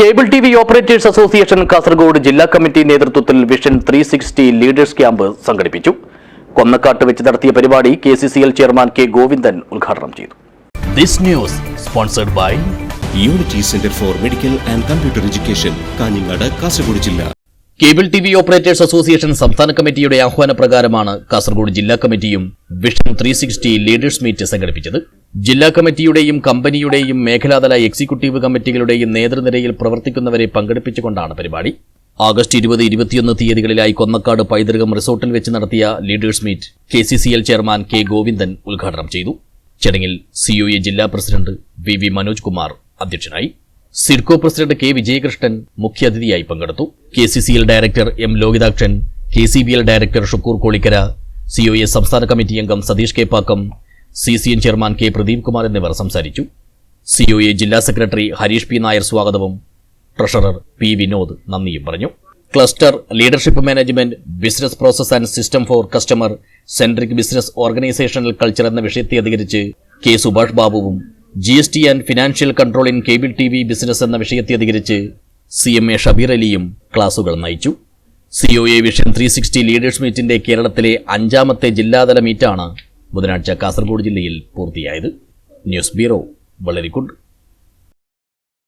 Cable T V operators association Kasaragod ജില്ലാ committee നേതൃത്വത്തിൽ vision three sixty leaders camp സംഘടിപ്പിച്ചു. കൊന്നക്കാട്ട് വെച്ച് നടത്തിയ പരിപാടി K C C L chairman K Govindan ഉദ്ഘാടനം ചെയ്തു. This news sponsored by unity centre for medical and computer education Kanhangad Kasaragod ജില്ല. Cable T V operators association സംസ്ഥാന കമ്മിറ്റിയുടെ ആഹ്വാനപ്രകാരമാണ് കാസർഗോഡ് ജില്ലാ കമ്മിറ്റിയും vision three sixty leaders meet സംഘടിപ്പിച്ചത്. ജില്ലാ കമ്മിറ്റിയുടെയും കമ്പനിയുടെയും മേഖലാതല എക്സിക്യൂട്ടീവ് കമ്മിറ്റികളുടെയും നേതൃനിരയിൽ പ്രവർത്തിക്കുന്നവരെ പങ്കെടുപ്പിച്ചുകൊണ്ടാണ് പരിപാടി. ആഗസ്റ്റ് ഇരുപത് ഇരുപത്തിയൊന്ന് തീയതികളിലായി കൊന്നക്കാട് പൈതൃകം റിസോർട്ടിൽ വെച്ച് നടത്തിയ leaders meet K C C L chairman K Govindan ഉദ്ഘാടനം ചെയ്തു. ചടങ്ങിൽ സിഒഎ ജില്ലാ president V V Manoj Kumar അധ്യക്ഷനായി. സിഡ്കോ പ്രസിഡന്റ് കെ വിജയകൃഷ്ണൻ മുഖ്യാതിഥിയായി പങ്കെടുത്തു. K C C L director M Lohithakshan K C B L director Shukoor Kolikkara COA സംസ്ഥാന committee അംഗം Satheesh K Pakkam C C N chairman K Pradeep Kumar എന്നിവർ സംസാരിച്ചു. C O A ജില്ലാ secretary Harish P Nair സ്വാഗതവും treasurer P Vinod നന്ദിയും പറഞ്ഞു. Cluster leadership management business process and system for customer centric business organisational culture എന്ന വിഷയത്തെ അധികരിച്ച് K Subhash ബാബുവും G S T and financial control in cable T V business എന്ന വിഷയത്തെ അധികരിച്ച് സി എം എ ഷബീർ അലിയും ക്ലാസുകൾ നയിച്ചു. C O A vision three sixty leaders മീറ്റിന്റെ കേരളത്തിലെ അഞ്ചാമത്തെ ജില്ലാതല മീറ്റാണ് ബുധനാഴ്ച കാസർഗോഡ് ജില്ലയിൽ പൂർത്തിയായത് ന്യൂസ് ബ്യൂറോ വളരിക്കുണ്ട്